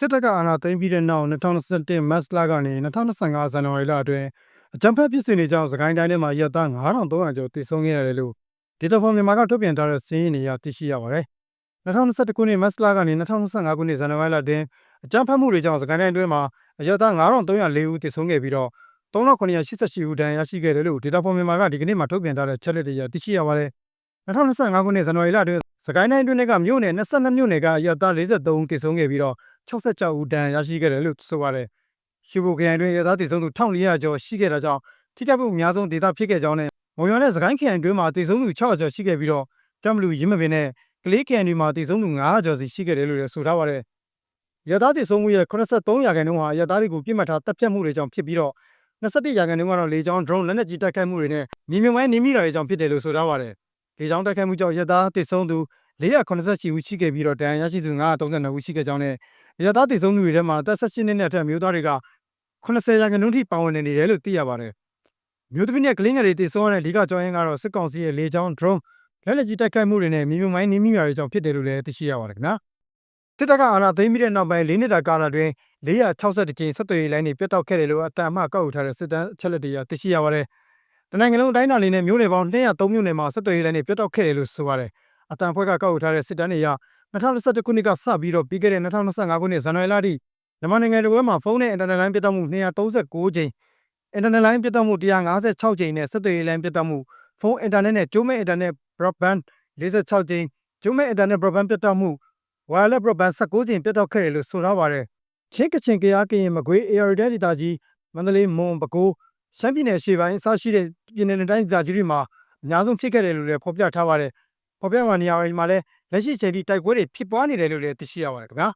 စစ်တပ်ကအာဏာသိမ်းပြီးတဲ့နောက်2021မတ်လကနေ2025ဇန်နဝါရီလအတွင်းအကြမ်းဖက်ဖြစ်စဉ်တွေကြောင့်စကိုင်းတိုင်းထဲမှာရပ်သား9300ကျော်တိစုံခဲ့ရတယ်လို့ဒေတာဖော်မြန်မာကထုတ်ပြန်ထားတဲ့စာရင်းတွေအရသိရှိရပါတယ်။2021ခုနှစ်မတ်လကနေ2025ခုနှစ်ဇန်နဝါရီလအတွင်းအကြမ်းဖက်မှုတွေကြောင့်စကိုင်းတိုင်းအတွင်းမှာအရပ်သား9304ဦးတိစုံခဲ့ပြီးတော့3988ဦးဒဏ်ရာရရှိခဲ့တယ်လို့ဒေတာဖော်မြန်မာကဒီကနေ့မှထုတ်ပြန်ထားတဲ့ချက်လက်တွေအရသိရှိရပါတယ်။2025ခုနှစ်ဇန်နဝါရီလအတွင်း စကိုင်းတိုင်းအတွင်းကမြို့နယ်22မြို့နယ်ကအရပ်သား43ဦးတိစုံခဲ့ပြီးတော့66ဦးဒဏ်ရာရရှိခဲ့တယ်လို့ဆိုပါတယ်။ရှိုးဘိုခရိုင်တွင်ရသားတည်ဆုံးသူ1400ကျော်ရှိခဲ့တာကြောင့်ထိခိုက်မှုအများဆုံးဒေသဖြစ်ခဲ့ကြောင်းနဲ့မုံရွာနဲ့စကိုင်းခရိုင်တွင်မှာတည်ဆုံးသူ600ကျော်ရှိခဲ့ပြီးတော့တမလူရင်းမပင်နဲ့ကလေးခရိုင်တွေမှာတည်ဆုံးသူ900ကျော်စီရှိခဲ့တယ်လို့လည်းဆိုထားပါတယ်။ရသားတည်ဆုံးမှုရဲ့83ရာခိုင်နှုန်းဟာရသားတွေကိုပြစ်မှတ်ထားတပ်ဖြတ်မှုတွေကြောင့်ဖြစ်ပြီးတော့21ရာခိုင်နှုန်းကတော့လေကြောင်း drone လက်နက်ကြီးတိုက်ခိုက်မှုတွေနဲ့မြေမြုံမိုင်းနေမိတာတွေကြောင့်ဖြစ်တယ်လို့ဆိုထားပါတယ်။ လေကြောင်းတိုက်ခိုက်မှုကြောင့်ရသားတည်ဆုံးသူ488ဦးရှိခဲ့ပြီးတော့တန်ရာရရှိသူ932ဦးရှိခဲ့ကြောင်းနဲ့ရသားတည်ဆုံးသူတွေထဲမှာအသက်16နှစ်နဲ့အထက်မျိုးသားတွေက80ရာခိုင်နှုန်းထိပါဝင်နေတယ်လို့သိရပါတယ်။မျိုးသမီးနဲ့ကလေးငယ်တွေတည်ဆုံးရတဲ့အဓိကကြောင်းရင်းကတော့စစ်ကောင်စီရဲ့လေကြောင်း drone လက်လက်ကြီးတိုက်ခိုက်မှုတွေနဲ့မြေမြုံမိုင်းနေမိတာတွေကြောင့်ဖြစ်တယ်လို့လည်းသိရှိရပါတယ်ခင်ဗျာ။စစ်တပ်ကအာဏာသိမ်းပြီးတဲ့နောက်ပိုင်း၄နှစ်တာကာလအတွင်း460ကြိမ်ဆက်သွယ်ရေးလိုင်းတွေပြတ်တောက်ခဲ့တယ်လို့အတန်အမှကောက်ယူထားတဲ့စစ်တမ်းအချက်လက်တွေသိရှိရပါတယ်။ တနိုင်ငံလုံးအတိုင်းအတာလေးနဲ့မျိုးနယ်ပေါင်း203မြို့နယ်မှာဆက်သွယ်ရေးလိုင်းတွေပြတ်တောက်ခဲ့တယ်လို့ဆိုပါတယ်။အတန်ဖွဲ့ကကောက်ယူထားတဲ့စစ်တမ်းတွေအရ2021ခုနှစ်ကစပြီးတော့ပြီးခဲ့တဲ့2025ခုနှစ်ဇန်နဝါရီလအထိမြန်မာနိုင်ငံတစ်ဝက်မှာဖုန်းနဲ့အင်တာနက်လိုင်းပြတ်တောက်မှု239ကြိမ်အင်တာနက်လိုင်းပြတ်တောက်မှု156ကြိမ်နဲ့ဆက်သွယ်ရေးလိုင်းပြတ်တောက်မှုဖုန်းအင်တာနက်နဲ့ကျိုးမဲ့အင်တာနက် broadband 46ကြိမ်ကျိုးမဲ့အင်တာနက် broadband ပြတ်တောက်မှု wireless broadband 16ကြိမ်ပြတ်တောက်ခဲ့တယ်လို့ဆိုထားပါတယ်ချင်းကချင်ကရားကရင်မကွေး AR ဒေသကြီးမန္တလေးမွန်ပဲခူး ရှမ်းပြည်နယ်ရှေ့ပိုင်းအစရှိတဲ့ပြည်နယ်တိုင်းဒေသကြီးတွေမှာအများဆုံးဖြစ်ခဲ့တယ်လို့လည်းဖော်ပြထားပါတယ်ဖော်ပြမှာနေရာတွေမှာလည်းလက်ရှိချိန်ထိတိုက်ပွဲတွေဖြစ်ပွားနေတယ်လို့လည်းသိရှိရပါတယ်ခင်ဗျာ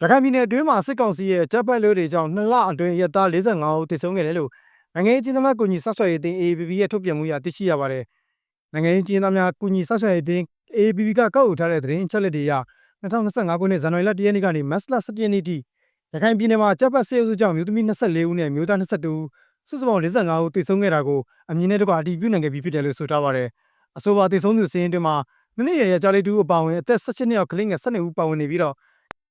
ရခိုင်ပြည်နယ်အတွင်းမှာစစ်ကောင်စီရဲ့တပ်ပတ်လို့တွေကြောင့်နှစ်လအတွင်းရက်သား45ဦးတိစုံခဲ့တယ်လို့နိုင်ငံရေးကျင်းသမားကူညီဆော့ဆော့ရေးတင် AABB ရဲ့ထုတ်ပြန်မှုအရသိရှိရပါတယ်နိုင်ငံရေးကျင်းသားများကူညီဆော့ဆော့ရေးတင် AABB ကကောက်ယူထားတဲ့သတင်းချက်လက်တွေအရ2025ခုနှစ်ဇန်နဝါရီလ1ရက်နေ့ကနေမတ်လ17ရက်နေ့ထိရခိုင်ပြည်နယ်မှာတပ်ပတ်ဆေးအုပ်စုကြောင့်မြို့သမီး24ဦးနဲ့မြို့သား22ဦး စုစုပေါင်း45ဦးတိစုံခဲ့တာကိုအမည်နဲ့တကွအတည်ပြုနိုင်ခဲ့ပြီးဖြစ်တယ်လို့ဆိုထားပါတယ်အဆိုပါတိစုံသူစင်းတွင်မှာမနေ့ရရကြလေးတူအပါဝင်အသက်16နှစ်အောက်ကလေးငယ်12ဦးပါဝင်နေပြီးတော့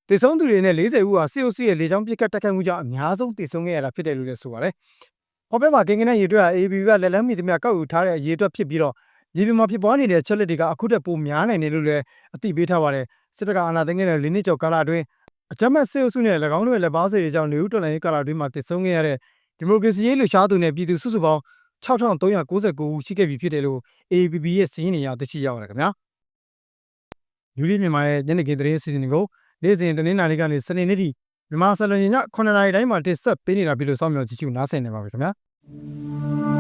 တည်ဆုံးသူတွေနဲ့40ဦးဟာ COC ရဲ့လေကြောင်းပစ်ကတ်တိုက်ခိုက်မှုကြောင့်အများဆုံးတည်ဆုံးခဲ့ရတာဖြစ်တယ်လို့လည်းဆိုပါတယ်။ဟောဘက်မှာကင်ကနရေတွက်ဟာ AB ကလက်လန်းမီသမျှကောက်ယူထားတဲ့ရေတွက်ဖြစ်ပြီးတော့ရေပြင်မှာဖြစ်ပွားနေတဲ့ချက်လက်တွေကအခုတက်ပိုများနိုင်တယ်လို့လည်းအသိပေးထားပါတယ်။စစ်တပ်ကအာဏာသိမ်းခဲ့တဲ့၄နှစ်ကျော်ကာလအတွင်းအကြမ်းဖက်စစ်အုပ်စုနဲ့၎င်းတို့ရဲ့လက်ပါစေတွေကြောင့်နေဦးတော်လှန်ရေးကာလအတွင်းမှာတည်ဆုံးခဲ့ရတဲ့ ဒီမိုကရေစီရေးလှူရှားသူနဲ့ပြည်သူစုစုပေါင်း6399ဦးရှိခဲ့ပြီဖြစ်တယ်လို့ AABB ရဲ့စီးရင်နေရသိရှိရပါတယ်ခင်ဗျာ။ယူရီမြန်မာရဲ့ညနေခင်းသတင်းစီစဉ်ကိုနေ့စဉ်တနင်္လာနေ့ကနေစနေနေ့ထိမြန်မာစံလွန်ည9:00နာရီတိုင်းမှာတင်ဆက်ပေးနေတာဖြစ်လို့စောင့်မျှော်ကြည့်ရှုနားဆင်နေပါပြီခင်ဗျာ။